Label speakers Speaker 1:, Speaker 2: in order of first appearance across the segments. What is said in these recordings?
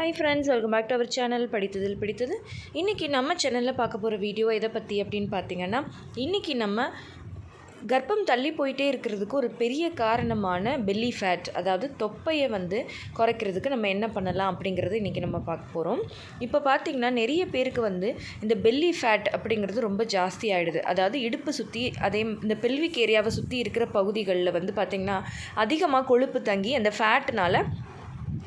Speaker 1: Hi friends welcome back to our channel படித்ததில் பிடித்தது இன்றைக்கி நம்ம சேனலில் பார்க்க போகிற வீடியோ எதை பற்றி அப்படின்னு பார்த்தீங்கன்னா இன்றைக்கி நம்ம கர்ப்பம் தள்ளி போயிட்டே இருக்கிறதுக்கு ஒரு பெரிய காரணமான பெல்லி ஃபேட் அதாவது தொப்பையை வந்து குறைக்கிறதுக்கு நம்ம என்ன பண்ணலாம் அப்படிங்கிறது இன்றைக்கி நம்ம பார்க்க போகிறோம் இப்போ பார்த்திங்கன்னா நிறைய பேருக்கு வந்து இந்த பெல்லி ஃபேட் அப்படிங்கிறது ரொம்ப ஜாஸ்தி ஆகிடுது அதாவது இடுப்பு சுற்றி அதே இந்த பெல்விக் ஏரியாவை சுற்றி இருக்கிற பகுதிகளில் வந்து பார்த்திங்கன்னா அதிகமாக கொழுப்பு தங்கி அந்த ஃபேட்னால்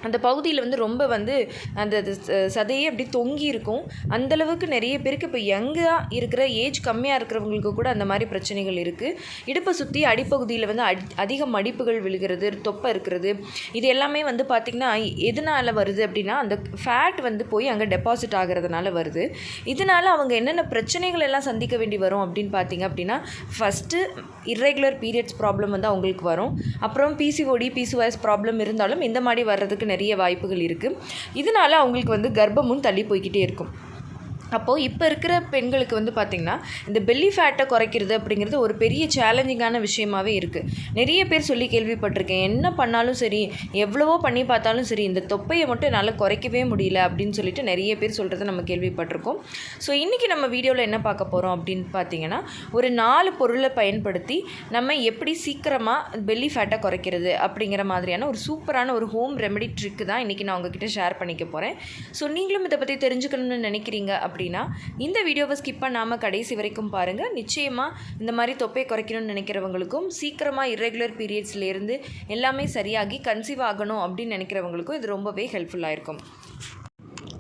Speaker 1: அந்த பகுதியில் வந்து ரொம்ப வந்து அந்த இது ச- சதையே அப்படி தொங்கி இருக்கும். அந்தளவுக்கு நிறைய பேருக்கு இப்போ யங்காக இருக்கிற ஏஜ் கம்மியாக இருக்கிறவங்களுக்கு கூட அந்த மாதிரி பிரச்சனைகள் இருக்குது இடுப்பை சுற்றி அடிப்பகுதியில் வந்து அடி அதிக மடிப்புகள் விழுகிறது தொப்பை இருக்கிறது. இது எல்லாமே வந்து பார்த்திங்கன்னா எதனால் வருது அப்படின்னா அந்த ஃபேட் வந்து போய் அங்கே டெபாசிட் ஆகிறதுனால வருது. இதனால அவங்க என்னென்ன பிரச்சனைகள் எல்லாம் சந்திக்க வேண்டி வரும் அப்படின்னு பார்த்தீங்க அப்படின்னா ஃபஸ்ட்டு இர்ரெகுலர் பீரியட்ஸ் ப்ராப்ளம் வந்து அவங்களுக்கு வரும். அப்புறம் பிசிஓடி பிசிஓஎஸ் ப்ராப்ளம் இருந்தாலும் இந்த மாதிரி வர்றதுக்கு நிறைய வாய்ப்புகள் இருக்குது இதனால அவங்களுக்கு வந்து கர்ப்பமும் தள்ளி போய்கிட்டே இருக்கும். அப்போது இப்போ இருக்கிற பெண்களுக்கு வந்து பார்த்திங்கன்னா இந்த பெல்லி ஃபேட்டை குறைக்கிறது அப்படிங்கிறது ஒரு பெரிய சேலஞ்சிங்கான விஷயமாவே இருக்குது நிறைய பேர் சொல்லி கேள்விப்பட்டிருக்கேன். என்ன பண்ணாலும் சரி எவ்வளவோ பண்ணி பார்த்தாலும் சரி இந்த தொப்பையை மட்டும் என்னால் குறைக்கவே முடியல அப்படின்னு சொல்லிட்டு நிறைய பேர் சொல்கிறத நம்ம கேள்விப்பட்டிருக்கோம். ஸோ இன்றைக்கி நம்ம வீடியோவில் என்ன பார்க்க போகிறோம் அப்படின்னு பார்த்தீங்கன்னா ஒரு நாலு பொருளை பயன்படுத்தி நம்ம எப்படி சீக்கிரமாக பெல்லி ஃபேட்டை குறைக்கிறது அப்படிங்கிற மாதிரியான ஒரு சூப்பரான ஒரு ஹோம் ரெமெடி ட்ரிக்கு தான் இன்றைக்கி நான் உங்ககிட்ட ஷேர் பண்ணிக்க போகிறேன் ஸோ நீங்களும் இதை பற்றி தெரிஞ்சுக்கணும்னு நினைக்கிறீங்க அப்படி அப்படின்னா இந்த வீடியோவை ஸ்கிப் பண்ணாமல் கடைசி வரைக்கும் பாருங்கள் நிச்சயமாக இந்த மாதிரி தொப்பை குறைக்கணும்னு நினைக்கிறவங்களுக்கும் சீக்கிரமாக இரெகுலர் பீரியட்ஸ்லேருந்து எல்லாமே சரியாகி கன்சீவ் ஆகணும் அப்படின்னு நினைக்கிறவங்களுக்கும் இது ரொம்பவே ஹெல்ப்ஃபுல்லாக இருக்கும்.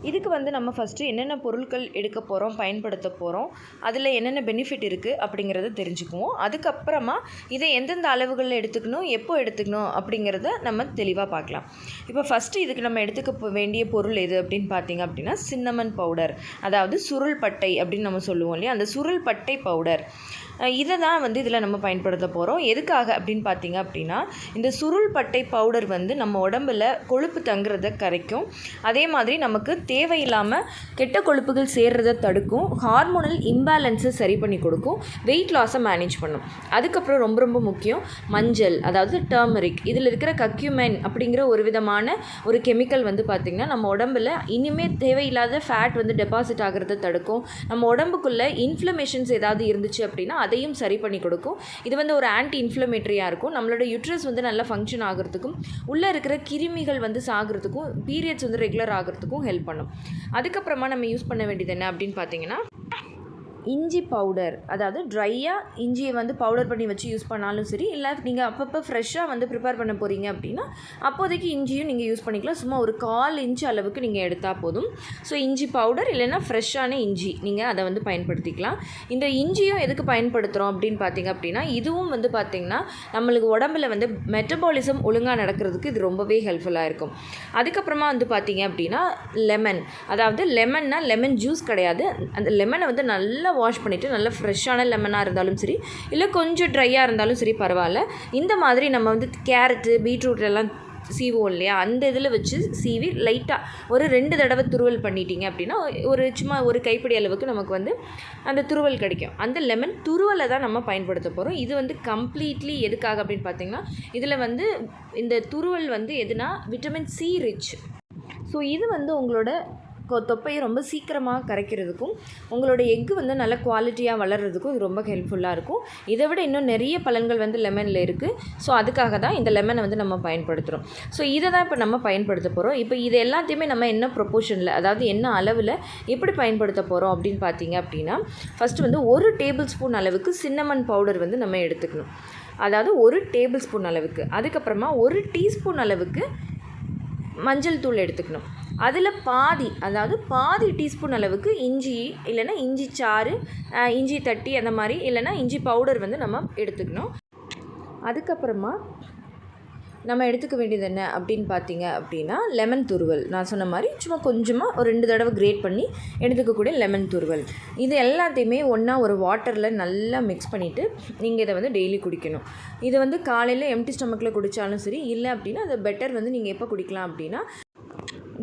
Speaker 1: இதுக்கு வந்து நம்ம ஃபஸ்ட்டு என்னென்ன பொருட்கள் எடுக்க போகிறோம் பயன்படுத்த போகிறோம் அதில் என்னென்ன பெனிஃபிட் இருக்குது அப்படிங்கிறத தெரிஞ்சுக்குவோம். அதுக்கப்புறமா இதை எந்தெந்த அளவுகளில் எடுத்துக்கணும் எப்போ எடுத்துக்கணும் அப்படிங்கிறத நம்ம தெளிவாக பார்க்கலாம். இப்போ ஃபஸ்ட்டு இதுக்கு நம்ம எடுத்துக்க வேண்டிய பொருள் எது அப்படின்னு பார்த்தீங்க அப்படின்னா சின்னமன் பவுடர் அதாவது சுருள் பட்டை அப்படின்னு நம்ம சொல்லுவோம் இல்லையா? அந்த சுருள் பட்டை பவுடர் இதை தான் வந்து இதில் நம்ம பயன்படுத்த போகிறோம் எதுக்காக அப்படின்னு பார்த்தீங்க அப்படின்னா இந்த சுருள் பட்டை பவுடர் வந்து நம்ம உடம்புல கொழுப்பு தங்குறத கரைக்கும். அதே மாதிரி நமக்கு தேவையில்லாமல் கெட்ட கொழுப்புகள் சேர்றதை தடுக்கும். ஹார்மோனல் இம்பேலன்ஸை சரி பண்ணி கொடுக்கும். வெயிட் லாஸை மேனேஜ் பண்ணும். அதுக்கப்புறம் ரொம்ப ரொம்ப முக்கியம் மஞ்சள் அதாவது டர்மரிக் இதில் இருக்கிற கக்யூமென் அப்படிங்கிற ஒரு விதமான ஒரு கெமிக்கல் வந்து பார்த்திங்கன்னா நம்ம உடம்புல இனிமேல் தேவையில்லாத ஃபேட் வந்து டெபாசிட் ஆகிறத தடுக்கும். நம்ம உடம்புக்குள்ளே இன்ஃப்ளமேஷன்ஸ் ஏதாவது இருந்துச்சு அப்படின்னா அதையும் சரி பண்ணி கொடுக்கும். இது வந்து ஒரு ஆன்டி இன்ஃப்ளமேட்டரியாக இருக்கும். நம்மளோட யூட்ரஸ் வந்து நல்லா ஃபங்க்ஷன் ஆகிறதுக்கும் உள்ளே இருக்கிற கிருமிகள் வந்து சாகிறதுக்கும் பீரியட்ஸ் வந்து ரெகுலர் ஆகிறதுக்கும் ஹெல்ப் பண்ணும். அதுக்கப்புறமா நம்ம யூஸ் பண்ண வேண்டியது என்ன அப்படின்னு பார்த்தீங்கன்னா இஞ்சி பவுடர். அதாவது ட்ரையாக இஞ்சியை வந்து பவுடர் பண்ணி வச்சு யூஸ் பண்ணாலும் சரி இல்லை நீங்கள் அப்பப்போ ஃப்ரெஷ்ஷாக வந்து ப்ரிப்பேர் பண்ண போகிறீங்க அப்படின்னா அப்போதைக்கு இஞ்சியும் நீங்கள் யூஸ் பண்ணிக்கலாம். சும்மா ஒரு கால் இன்ச் அளவுக்கு நீங்கள் எடுத்தால் போதும். ஸோ இஞ்சி பவுடர் இல்லைன்னா ஃப்ரெஷ்ஷான இஞ்சி நீங்கள் அதை வந்து பயன்படுத்திக்கலாம். இந்த இஞ்சியும் எதுக்கு பயன்படுத்துகிறோம் அப்படின்னு பார்த்தீங்க அப்படின்னா இதுவும் வந்து பார்த்திங்கன்னா நம்மளுக்கு உடம்புல வந்து மெட்டபாலிசம் ஒழுங்காக நடக்கிறதுக்கு இது ரொம்பவே ஹெல்ப்ஃபுல்லாக இருக்கும். அதுக்கப்புறமா வந்து பார்த்தீங்க அப்படின்னா லெமன் அதாவது லெமன்னா லெமன் ஜூஸ் கிடையாது. அந்த லெமனை வந்து நல்லா வாஷ் பண்ணிவிட்டு நல்லா ஃப்ரெஷ்ஷான லெமனாக இருந்தாலும் சரி இல்லை கொஞ்சம் ட்ரையாக இருந்தாலும் சரி பரவாயில்ல. இந்த மாதிரி நம்ம வந்து கேரட்டு பீட்ரூட் எல்லாம் சீவோம் இல்லையா? அந்த இதில் வச்சு சீவி லைட்டாக ஒரு ரெண்டு தடவை துருவல் பண்ணிட்டீங்க அப்படின்னா ஒரு சும்மா ஒரு கைப்பிடி அளவுக்கு நமக்கு வந்து அந்த துருவல் கிடைக்கும். அந்த லெமன் துருவலை தான் நம்ம பயன்படுத்த போகிறோம். இது வந்து கம்ப்ளீட்லி எதுக்காக அப்படின்னு பார்த்தீங்கன்னா இதில் வந்து இந்த துருவல் வந்து எதுனா விட்டமின் சி ரிச் ஸோ இது வந்து உங்களோட தொப்பையை ரொம்ப சீக்கிரமாக கரைக்கிறதுக்கும் உங்களோட எக்கு வந்து நல்ல குவாலிட்டியாக வளர்கிறதுக்கும் இது ரொம்ப ஹெல்ப்ஃபுல்லாக இருக்கும். இதை விட இன்னும் நிறைய பலன்கள் வந்து லெமனில் இருக்குது ஸோ அதுக்காக தான் இந்த லெமனை வந்து நம்ம பயன்படுத்துகிறோம் ஸோ இதை தான் இப்போ நம்ம பயன்படுத்த போகிறோம் இப்போ இது எல்லாத்தையுமே நம்ம என்ன ப்ரொபோஷனில் அதாவது என்ன அளவில் எப்படி பயன்படுத்த போகிறோம் அப்படின்னு பார்த்தீங்க அப்படின்னா ஃபஸ்ட்டு வந்து ஒரு டேபிள் ஸ்பூன் அளவுக்கு சின்னமன் பவுடர் வந்து நம்ம எடுத்துக்கணும். அதாவது ஒரு டேபிள் ஸ்பூன் அளவுக்கு. அதுக்கப்புறமா ஒரு டீஸ்பூன் அளவுக்கு மஞ்சள் தூள் எடுத்துக்கணும். அதில் பாதி அதாவது பாதி டீஸ்பூன் அளவுக்கு இஞ்சி இல்லைன்னா இஞ்சி சாறு இஞ்சி தட்டி அந்த மாதிரி இல்லைன்னா இஞ்சி பவுடர் வந்து நம்ம எடுத்துக்கணும். அதுக்கப்புறமா நம்ம எடுத்துக்க வேண்டியது என்ன அப்படின்னு பார்த்தீங்க அப்படின்னா லெமன் துருவல். நான் சொன்ன மாதிரி சும்மா கொஞ்சமாக ஒரு ரெண்டு தடவை கிரேட் பண்ணி எடுத்துக்கக்கூடிய லெமன் துருவல். இது எல்லாத்தையுமே ஒன்றா ஒரு வாட்டரில் நல்லா மிக்ஸ் பண்ணிவிட்டு நீங்கள் இதை வந்து டெய்லி குடிக்கணும். இதை வந்து காலையில் எம்டி ஸ்டமக்கில் குடித்தாலும் சரி இல்லை அப்படின்னா அது பெட்டர் வந்து நீங்கள் எப்போ குடிக்கலாம் அப்படின்னா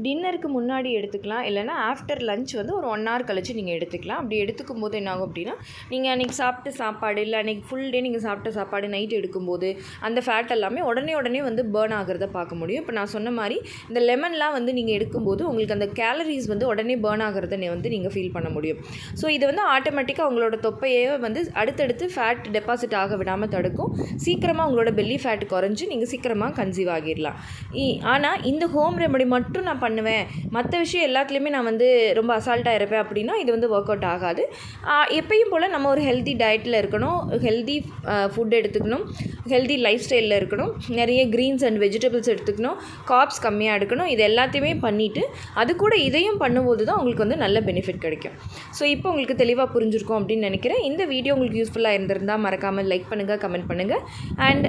Speaker 1: டின்னருக்கு முன்னாடி எடுத்துக்கலாம். இல்லைனா ஆஃப்டர் லஞ்ச் வந்து ஒரு ஒன் ஹவர் கழிச்சு நீங்கள் எடுத்துக்கலாம். அப்படி எடுத்துக்கும் போது என்னாகும் அப்படின்னா நீங்கள் அன்றைக்கி சாப்பிட்ட சாப்பாடு இல்லை அன்றைக்கி ஃபுல் டே நீங்கள் சாப்பிட்ட சாப்பாடு நைட் எடுக்கும்போது அந்த ஃபேட் எல்லாமே உடனே உடனே வந்து பேர்ன் ஆகிறத பார்க்க முடியும். இப்போ நான் சொன்ன மாதிரி இந்த லெமன்லாம் வந்து நீங்கள் எடுக்கும்போது உங்களுக்கு அந்த கேலரிஸ் வந்து உடனே பேர்ன் ஆகிறத வந்து நீங்கள் ஃபீல் பண்ண முடியும். ஸோ இது வந்து ஆட்டோமேட்டிக்காக உங்களோட தொப்பையே வந்து அடுத்தடுத்து ஃபேட் டெபாசிட் ஆக விடாமல் தடுக்கும். சீக்கிரமாக உங்களோட பெல்லி ஃபேட் குறைஞ்சி நீங்கள் சீக்கிரமாக கன்சீவ் ஆகிடலாம். ஆனால் இந்த ஹோம் ரெமெடி மட்டும் நான் பண்ணுவேன். மற்ற விஷயம் எல்லாத்துலேயுமே நான் வந்து ரொம்ப அசால்ட்டாக இருப்பேன் அப்படின்னா இது வந்து ஒர்க் அவுட் ஆகாது. எப்பயும் போல் நம்ம ஒரு ஹெல்தி டயட்டில் இருக்கணும். ஹெல்தி ஃபுட் எடுத்துக்கணும். ஹெல்தி லைஃப் ஸ்டைலில் இருக்கணும். நிறைய க்ரீன்ஸ் அண்ட் வெஜிடபிள்ஸ் எடுத்துக்கணும். காப்ஸ் கம்மியாக எடுக்கணும். இது எல்லாத்தையுமே பண்ணிவிட்டு அது கூட இதையும் பண்ணும்போது தான் உங்களுக்கு வந்து நல்ல பெனிஃபிட் கிடைக்கும். ஸோ இப்போ உங்களுக்கு தெளிவாக புரிஞ்சிருக்கும் அப்படின்னு நினைக்கிறேன். இந்த வீடியோ உங்களுக்கு யூஸ்ஃபுல்லாக இருந்திருந்தால் மறக்காமல் லைக் பண்ணுங்கள் கமெண்ட் பண்ணுங்கள் அண்ட்